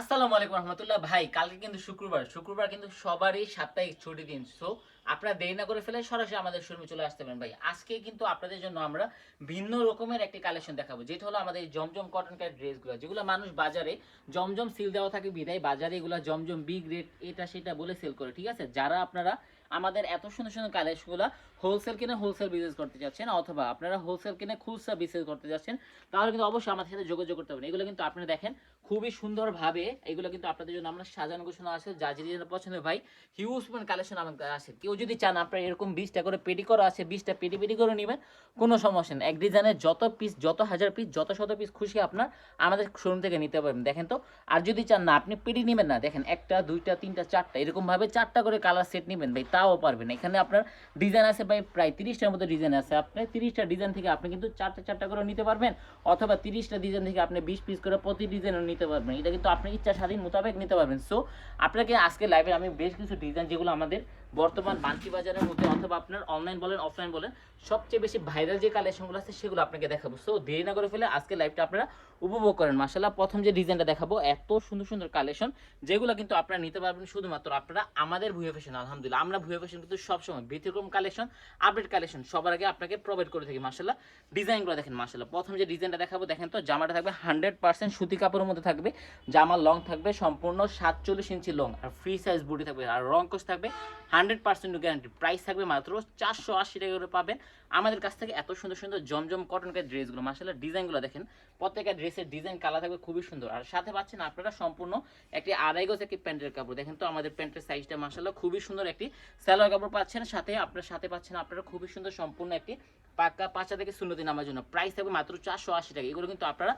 আসসালামু আলাইকুম রহমতুল্লাহ। ভাই, কালকে কিন্তু শুক্রবার। শুক্রবার কিন্তু সবারই সাপ্তাহিক ছুটি দিন। সো আপনারা দেরি না করে ফেলে সরাসরি আমাদের শোরুমে চলে আসতে পারেন ভাই। আজকে কিন্তু আপনাদের জন্য আমরা ভিন্ন রকমের একটি কালেকশন দেখাবো। যেটা হলো আমাদের জমজম কটন কার ড্রেসগুলো যেগুলো মানুষ বাজারে জমজম সিল দেওয়া থাকে বিদায় বাজারে এগুলো জমজম বিগ রেট এটা সেটা বলে সেল করে, ঠিক আছে? যারা আপনারা আমাদের এত সুন্দর সুন্দর কালেকশনগুলো হোলসেল কিনে হোলসেল বিজনেস করতে যাচ্ছেন অথবা আপনারা হোলসেল কিনে খুচরা বিজনেস করতে যাচ্ছেন, তাহলে কিন্তু অবশ্যই আমাদের সাথে যোগাযোগ করতে পারেন। এগুলো কিন্তু আপনারা দেখেন খুবই সুন্দরভাবে এগুলো কিন্তু আপনাদের জন্য আমরা সাজানো গোছানো আছে, যা যেটা পছন্দ ভাই হিউজ পরিমাণ কালেকশন আমাদের আছে। কেউ যদি চান আপনার এরকম বিশটা করে পেটি করা আছে, বিশটা পেটি পেটি করে নেবেন, কোনো সমস্যা নেই। এক ডিজাইনের যত পিস যত হাজার পিস যত শত পিস খুশি আপনার, আমাদের শোরুম থেকে নিতে পারবেন। দেখেন তো, আর যদি চান না, আপনি পেটি নেবেন না। দেখেন, একটা, দুইটা, তিনটা, চারটা, এরকমভাবে চারটা করে কালার সেট নেবেন ভাই, তাও পারবেন এখানে আপনার ডিজাইন আছে ভাই, প্রায় তিরিশটার মতো ডিজাইন আছে। আপনি তিরিশটা ডিজাইন থেকে আপনি কিন্তু চারটা চারটা করে নিতে পারবেন, অথবা তিরিশটা ডিজাইন থেকে আপনি বিশ পিস করে প্রতি ডিজাইনও নিতে পারবেন। এটা কিন্তু আপনি ইচ্ছা স্বাধীন মোতাবেক নিতে পারবেন। সো আপনাকে আজকে লাইভে আমি বেশ কিছু ডিজাইন যেগুলো আমাদের বর্তমান বান্টি বাজারের মধ্যে অথবা আপনার অনলাইন বলেন অফলাইন বলেন, সবচেয়ে বেশি ভাইরাল যে কালেকশনগুলো আছে, সেগুলো আপনাকে দেখাবো। সো দেরি না করে ফেলে আজকে লাইভটা আপনারা উপভোগ করেন। মাসাল্লাহ প্রথম যে ডিজাইনটা দেখাবো, এত সুন্দর সুন্দর কালেকশন যেগুলো কিন্তু আপনারা নিতে পারবেন শুধুমাত্র আপনারা আমাদের ভুয়ে ফ্যাশন আলহামদুলিল্লাহ। আমরা ভুয়ে ফ্যাশন কিন্তু সবসময় ব্যতিক্রম কালেকশন আপডেট কালেকশন সবার আগে আপনাকে প্রোভাইড করে থাকি মাসাল্লাহ ডিজাইনগুলো দেখেন মাসাল্লাহ প্রথম যে ডিজাইনটা দেখাবো, দেখেন তো, জামাটা থাকবে হান্ড্রেড পার্সেন্ট সুতি কাপড়ের মধ্যে থাকবে। জামার লং থাকবে, সম্পূর্ণ সাতচল্লিশ ইঞ্চি লং আর ফ্রি সাইজ বুটি থাকবে, আর রং কোচ থাকবে হান্ড্রেড পার্সেন্ট গ্যারান্টি প্রাইস থাকবে মাত্র চারশো আশি টাকা করে পাবেন। আমাদের কাছ থেকে এত সুন্দর সুন্দর জমজম কটনকার ড্রেসগুলো মাসাল্লাহ ডিজাইনগুলো দেখেন। প্রত্যেকটা ড্রেসের ডিজাইন কালার থাকবে খুবই সুন্দর। আর সাথে পাচ্ছেন আপনারা সম্পূর্ণ একটি আড়াই গজ একটি প্যান্টের কাপড়। দেখেন তো আমাদের প্যান্টের সাইজটা মাসাল্লাহ খুবই সুন্দর একটি সালোয়ার কাপড় পাচ্ছেন। সাথে আপনার, সাথে পাচ্ছেন আপনারা খুবই সুন্দর সম্পূর্ণ একটি পাক্কা পাঁচা থেকে শূন্যতি নামার জন্য। প্রাইস থাকবে মাত্র চারশো আশি টাকা। এগুলো কিন্তু আপনারা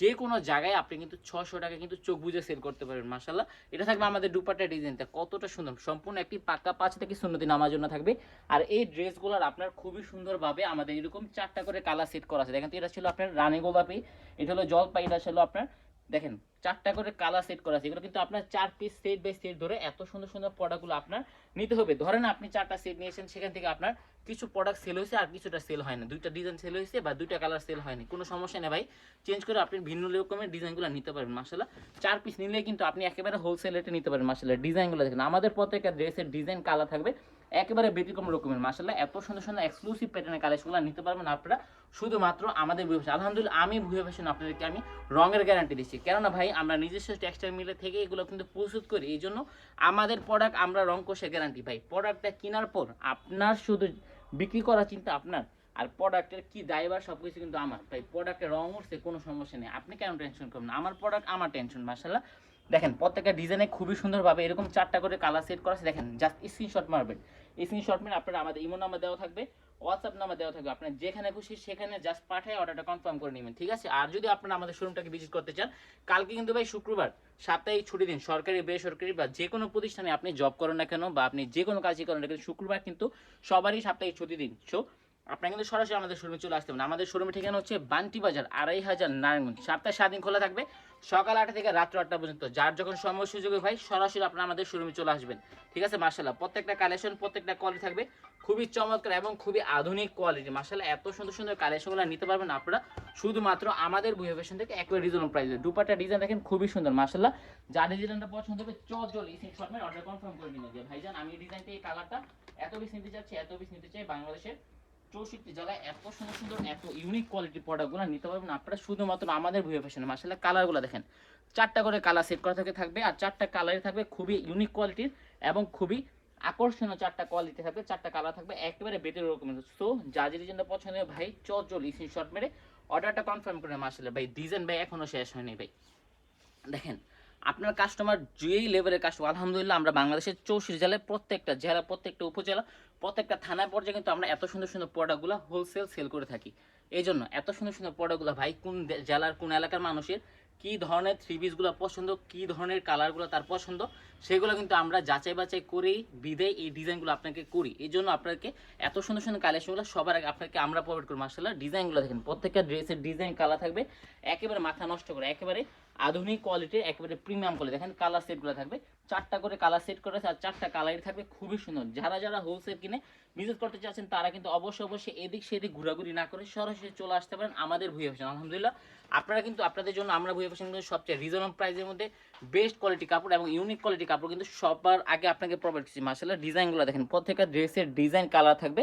যে কোনো জায়গায় আপনি কিন্তু ছশো টাকা কিন্তু চোখ বুঝে সেল করতে পারবেন মাসাল্লাহ এটা থাকবে আমাদের দুপাটা ডিজাইনটা কতটা সুন্দর। সম্পূর্ণ একটি পাক্কা পাঁচ থেকে শূন্যতি নামার জন্য থাকবে। আর এই ড্রেসগুলোর আপনার খুবই সুন্দরভাবে আমাদের এরকম চারটা করে কালার সেট করা আছে। দেখেন তো এটা ছিল আপনার রানী গোলাপি, এটা হলো জলপাই, এটা ছিল আপনার দেখেন, চারটা করে কালার সেট করা আছে, এগুলো কিন্তু আপনার চার পিস সেট বাই সেট ধরে এত সুন্দর সুন্দর প্রোডাক্টগুলো আপনার নিতে হবে। ধরেন আপনি চারটা সেট নিয়েছেন, সেখান থেকে আপনার কিছু প্রোডাক্ট সেল হয়েছে আর কিছুটা সেল হয় না। দুইটা ডিজাইন সেল হয়েছে বা দুইটা কালার সেল হয়নি। কোনো সমস্যা নেই ভাই। চেঞ্জ করে আপনি ভিন্ন রকমের ডিজাইনগুলো নিতে পারবেন মাসাল্লাহ চার পিস নিলে কিন্তু আপনি একেবারে হোলসেল রেটে নিতে পারেন মাসাল্লাহ ডিজাইনগুলো দেখেন, আমাদের প্রত্যেকটা ড্রেসের ডিজাইন কালার থাকবে একেবারে ব্যতিক্রম রকমের। মাসাল্লাহ এত সুন্দর সুন্দর এক্সক্লুসিভ প্যাটার্নের কালেকশনগুলো নিতে পারবেন আপনারা। শুধুমাত্র আমাদের ভুয়ে ফ্যাশন আলহামদুলিল্লাহ, আমি ভুয়ে ফ্যাশন আপনাদেরকে আমি রঙের গ্যারান্টি দিচ্ছি। কেননা ভাই, আমরা নিজস্ব টেক্সটাইল মিলে থেকে এগুলো কিন্তু প্রস্তুত করি, এই জন্য আমাদের প্রোডাক্ট আমরা রং কোষে গ্যারান্টি ভাই। প্রোডাক্টটা কেনার পর আপনার শুধু বিক্রি করার চিন্তা আপনার, আর প্রোডাক্টের কি দায়বার সব কিছু কিন্তু আমার। তাই প্রোডাক্টের রং উঠছে, কোনো সমস্যা নেই। আপনি কেন টেনশন করবেন আমার প্রোডাক্ট আমার টেনশন মাসাল্লাহ দেখেন, প্রত্যেকটা ডিজাইনে খুবই সুন্দরভাবে এরকম চারটা করে কালার সেট করা আছে। দেখেন জাস্ট স্ক্রিনশট মারবেন। স্ক্রিনশট মেরে আপনারা আমাদের ইমো নাম্বার দেওয়া থাকবে হোয়াটসঅ্যাপ নাম্বার দেওয়া থাকবে। আপনার যেখানে খুশি সেখানে জাস্ট পাঠায় অর্ডারটা কনফার্ম করে নেবেন, ঠিক আছে? আর যদি আপনারা আমাদের শোরুমটাকে ভিজিট করতে চান, কালকে কিন্তু ভাই শুক্রবার, সাপ্তাহিক ছুটি দিন, সরকারি, বেসরকারি বা যে কোনো প্রতিষ্ঠানে আপনি জব করেন না কেন বা আপনি যে কোনো কাজই করেন না কেন, শুক্রবার কিন্তু সবারই সাপ্তাহিক ছুটি দিন। সো আপনারা কিন্তু সরাসরি আমাদের শোরুমে চলে আসতে পারেন আমাদের শোরুমের ঠিকানা হচ্ছে বান্টি বাজার, আড়াই হাজার নারায়ণগঞ্জ। সপ্তাহে সাত দিন খোলা থাকবে, সকাল আটটা থেকে রাত্র আটটা পর্যন্ত। যার যখন সময় সুযোগে ভাই, সরাসরি আপনারা আমাদের শোরুমে চলে আসবেন। ঠিক আছে? মার্শাল্লাহ প্রত্যেকটা কালেকশন প্রত্যেকটা কোয়ালিটি থাকবে। খুবই চমৎকার এবং খুবই আধুনিক কোয়ালিটি মার্শাল্লাহ এত সুন্দর সুন্দর কালেকশনগুলো নিতে পারবেন আপনারা। শুধুমাত্র আমাদের বুয়ে ফ্যাশন থেকে একবার রিজনেবল প্রাইসে দুপাটা ডিজাইন দেখেন, খুবই সুন্দর মার্শাল্লাহ যার ডিজাইনটা পছন্দ হবে চট জল এই শর্টমের অর্ডার কনফার্ম করে নিন। যে ভাইজান, আমি এই ডিজাইনটা এই কালারটা এত পিস নিতে চাচ্ছি, এত পিস নিতে চাই বাংলাদেশের। চৌষট্টি জেলায় এত সুন্দর সুন্দর, এত ইউনিক কোয়ালিটির প্রোডাক্টগুলো নিতে পারবেন আপনারা শুধুমাত্র আমাদের ভুয়ে ফ্যাশনে মাসাল্লাহ কালারগুলো দেখেন। চারটা করে কালার সেট করা থেকে, থাকবে, আর চারটা কালারে থাকবে খুবই ইউনিক কোয়ালিটির এবং খুবই আকর্ষণীয় চারটা কোয়ালিটি থাকবে, চারটা কালার থাকবে একেবারে বেতের রকমের। সো যা যে হয় ভাই চট জল স্ক্রিনশট মেরে অর্ডারটা কনফার্ম করে মাসাল্লাহ ভাই ডিজাইন ভাই এখনও শেষ হয়নি, ভাই। দেখেন আপনার কাস্টমার যেই লেভেলের কাস্টমার আলহামদুলিল্লাহ আমরা বাংলাদেশের চৌষট্টি জেলায় প্রত্যেকটা জেলা, প্রত্যেকটা উপজেলা, প্রত্যেকটা থানার পর্যায়ে কিন্তু আমরা এত সুন্দর সুন্দর প্রোডাক্টগুলো হোলসেল সেল করে থাকি। এই জন্য এত সুন্দর সুন্দর প্রোডাক্টগুলো ভাই, কোন জেলার, কোন এলাকার মানুষের কি ধরনের থ্রি পিসগুলো পছন্দ, কি ধরনের কালারগুলো তার পছন্দ, সেগুলো কিন্তু আমরা যাচাই বাছাই করেই বিদে এই ডিজাইনগুলো আপনাকে করি। এই জন্য আপনাকে এত সুন্দর সুন্দর কালেকশনগুলো সবার আগে আপনাকে আমরা প্রোভাইড করি মার্শাল্লাহ ডিজাইনগুলো দেখেন, প্রত্যেকটা ড্রেসের ডিজাইন কালার থাকবে, একেবারে মাথা নষ্ট করে, একেবারে আধুনিক কোয়ালিটির একেবারে প্রিমিয়াম কোয়ালিটি দেখেন কালার সেটগুলো থাকবে। চারটা করে কালার সেট করে আছে আর চারটা কালারই থাকবে খুবই সুন্দর। যারা যারা হোলসেল কিনে বিজনেস করতে চাচ্ছেন, তারা কিন্তু অবশ্যই অবশ্যই এদিক সেদিক ঘোরাঘুরি না করে সরাসরি চলে আসতে পারেন আমাদের ভুয়া ফ্যাশন আলহামদুলিল্লাহ, আপনারা কিন্তু আপনাদের জন্য আমরা ভুয়া ফ্যাশন কিন্তু সবচেয়ে রিজনেবল প্রাইসের মধ্যে বেস্ট কোয়ালিটি কাপড় এবং ইউনিক কোয়ালিটি কাপড় কিন্তু সবার আগে আপনাকে প্রোভাইড করছি। মাসাল্লাহ ডিজাইনগুলো দেখেন, প্রত্যেকটা ড্রেসের ডিজাইন কালার থাকবে,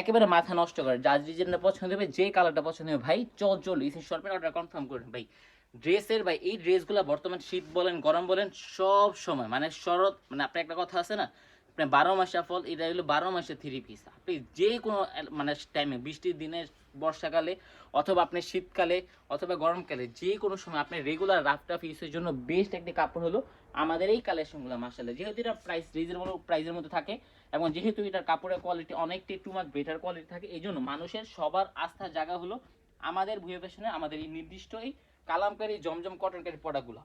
একেবারে মাথা নষ্ট করে যার ডিজাইনটা পছন্দ হবে, যে কালারটা পছন্দ হবে, ভাই চল চল ইসে শর্টের অর্ডার কনফার্ম করুন ভাই। ড্রেসের বা এই ড্রেসগুলো বর্তমান শীত বলেন, গরম বলেন, সব সময়। মানে শরৎ মানে আপনার একটা কথা আছে না? আপনি বারো মাসে ফল এটা হলো বারো মাসে থ্রি পিস আপনি যে কোনো মানে টাইমে বৃষ্টির দিনে, বর্ষাকালে, অথবা আপনি শীতকালে, অথবা গরমকালে, যে কোনো সময় আপনি রেগুলার রাফ ইউজের জন্য বেস্ট একটি কাপড় হলো আমাদের এই কালেকশনগুলো মাসালে যেহেতু এটা প্রাইস রিজনেবল প্রাইসের মধ্যে থাকে, এবং যেহেতু এটার কাপড়ের কোয়ালিটি অনেকটাই টু মাচ বেটার কোয়ালিটি থাকে এই জন্য মানুষের সবার আস্থার জায়গা হলো আমাদের ভুয়ে আমাদের এই নির্দিষ্ট এই কালামকারী, জমজম কটনকারী প্রোডাক্টগুলো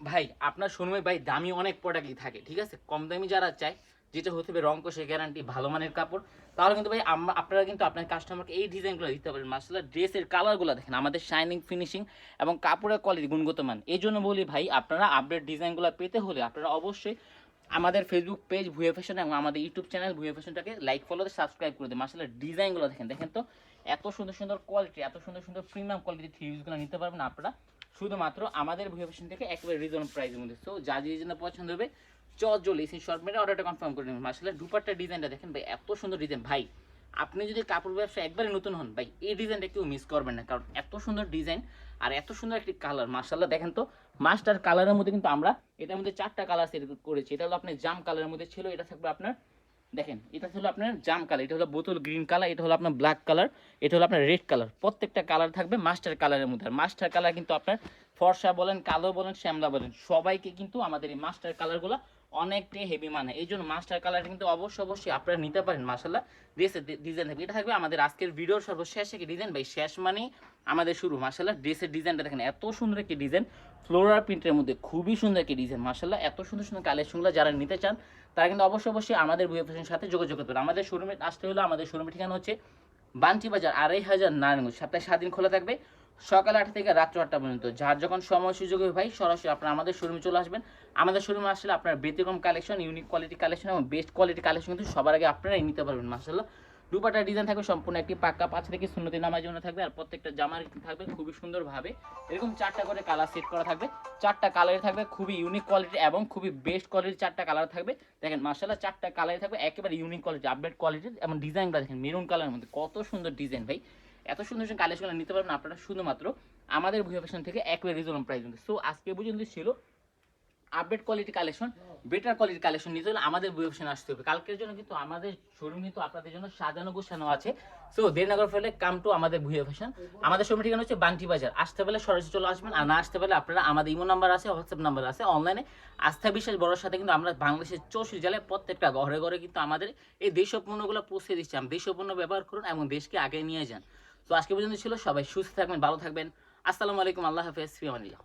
ভাই, আপনার শোরুমে ভাই, দামি অনেক প্রোডাক্টই থাকে, ঠিক আছে? কম দামি যারা চায়, যেটা হতে হবে রং কষে গ্যারান্টি ভালো মানের কাপড়, তাহলে কিন্তু ভাই আপনারা কিন্তু আপনার কাস্টমারকে এই ডিজাইনগুলো দিতে পারেন মাসালা ড্রেসের কালারগুলো দেখেন, আমাদের শাইনিং ফিনিশিং এবং কাপড়ের কোয়ালিটি গুণগত মান। এই জন্য বলি ভাই, আপনারা আপডেট ডিজাইনগুলো পেতে হলে আপনারা অবশ্যই আমাদের ফেসবুক পেজ ভুয়ে ফ্যাশন এবং আমাদের ইউটিউব চ্যানেল ভুয়ে ফ্যাশনটাকে লাইক ফলোতে সাবস্ক্রাইব করে দেন। মাসালা ডিজাইনগুলো দেখেন দেখেন তো? এত সুন্দর সুন্দর কোয়ালিটি এত সুন্দর সুন্দর প্রিমিয়াম কোয়ালিটি থ্রিগুলো নিতে পারবেন আপনারা। শুধুমাত্র আমাদের ভুয়ে ফ্যাশন থেকে একেবারে রিজনেবল প্রাইসের মধ্যে। সো যা যে জন্য পছন্দ হবে, চলে এসে শর্ট মেরে অর্ডারটা কনফার্ম করে নেবেন। মাসালা দুপাট্টা ডিজাইনটা দেখেন ভাই, এত সুন্দর ডিজাইন ভাই, আপনি যদি কাপড় ব্যবসা একবারে নতুন হন, ভাই, এই ডিজাইনটা কেউ মিস করবেন না। কারণ এত সুন্দর ডিজাইন আর এত সুন্দর একটি কালার মার্শাল্লাহ দেখেন তো মাস্টার কালারের মধ্যে কিন্তু আমরা এটার মধ্যে চারটা কালার সেট করেছি। এটা হলো আপনার জাম কালারের মধ্যে ছিল, এটা থাকবে আপনার দেখেন, এটা হলো আপনার জাম কালার, এটা হলো বোতল গ্রিন কালার, এটা হলো আপনার ব্ল্যাক কালার, এটা হলো আপনার রেড কালার। প্রত্যেকটা কালার থাকবে মাস্টার কালারের মধ্যে। আর মাস্টার কালার কিন্তু আপনার ফর্সা বলেন, কালো বলেন, শ্যামলা বলেন, সবাইকে কিন্তু আমাদের এই মাস্টার কালারগুলো অনেকটাই হেভি মানে। এই জন্য মাস্টার কালার কিন্তু অবশ্যই অবশ্যই আপনারা নিতে পারেন মাসাল্লাহ ড্রেসের ডিজাইন থাকবে। এটা থাকবে আমাদের আজকের ভিডিওর সর্বশেষ একটি ডিজাইন ভাই, শেষ মানেই আমাদের শুরু মাসাল্লাহ ড্রেসের ডিজাইনটা দেখেন, এত সুন্দর একটি ডিজাইন ফ্লোরার প্রিন্টের মধ্যে খুবই সুন্দর একটি ডিজাইন মাসাল্লাহ এত সুন্দর সুন্দর কালেকশনগুলো যারা নিতে চান, তারা কিন্তু অবশ্যই অবশ্যই আমাদের বুয়ে ফ্যাশনের সাথে যোগাযোগ করতে পারে আমাদের শোরুমে আসতে হলো আমাদের শোরুমের ঠিকানা হচ্ছে বান্টি বাজার আড়াই হাজার নারায়ণগঞ্জ। সপ্তাহে সাত দিন খোলা থাকবে। সকাল আটটা থেকে রাত্র আটটা পর্যন্ত। যার যখন সময় সুযোগ হবে ভাই, সরাসরি আপনারা আমাদের শোরুমে চলে আসবেন। আমাদের শোরুমে আসলে আপনার ব্যতিক্রম কালেকশন ইউনিক কোয়ালিটি কালেকশন এবং বেস্ট কোয়ালিটি কালেকশন কিন্তু সবার আগে আপনারাই নিতে পারবেন মাসাল্লাহ দুপাটা ডিজাইন থাকবে সম্পূর্ণ একটি পাক্কা পাঁচ থেকে শূন্যতি নামার জন্য থাকবে, আর প্রত্যেকটা জামার থাকবে খুবই সুন্দরভাবে। এরকম চারটা করে কালার সেট করা থাকবে। চারটা কালারে থাকবে খুবই ইউনিক কোয়ালিটি এবং খুবই বেস্ট কোয়ালিটির চারটা কালার থাকবে। দেখেন মার্শাল্লাহ চারটা কালারে থাকবে, একেবারে ইউনিক কোয়ালিটি আপডেট কোয়ালিটির এবং ডিজাইনটা দেখেন মেরুন কালারের মধ্যে। কত সুন্দর ডিজাইন ভাই। এত সুন্দর সুন্দর কালেকশন নিতে পারবেন আপনারা শুধুমাত্র আমাদের ভুয়া ফ্যাশন থেকে একেবারে রিজনেবল প্রাইস মধ্যে। সো আজকে পর্যন্ত ছিল। Update quality collection better quality collection নিতে হলে আমাদের বই অপশন আসতে হবে। কালকের জন্য কিন্তু আমাদের শোরুম কিন্তু আপনাদের জন্য সাজানো গোছানো আছে। সো দেড়নগর ফেলে কাম টু আমাদের ভুয়া ফ্যাশন আমাদের শোরুম ঠিকানা হচ্ছে বান্টি বাজার। আসতে পারলে সরাসরি চলে আসবেন আর না আসতে পারলে আপনারা আমাদের ইমো নাম্বার আছে হোয়াটসঅ্যাপ নাম্বার আছে অনলাইনে আস্থা বিশ্বাস বড়োর সাথে কিন্তু আমরা বাংলাদেশের চৌষট্টি জেলায় প্রত্যেকটা ঘরে ঘরে কিন্তু আমাদের এই দেশীয় পণ্যগুলো পৌঁছে দিচ্ছি। আমি পণ্য ব্যবহার করুন এবং দেশকে আগে নিয়ে যান। তো আজকে পর্যন্ত ছিল সবাই সুস্থ থাকবেন ভালো থাকবেন। আসসালামু আলাইকুম আল্লাহ হাফেজ ফিয়ামানিল্লাহ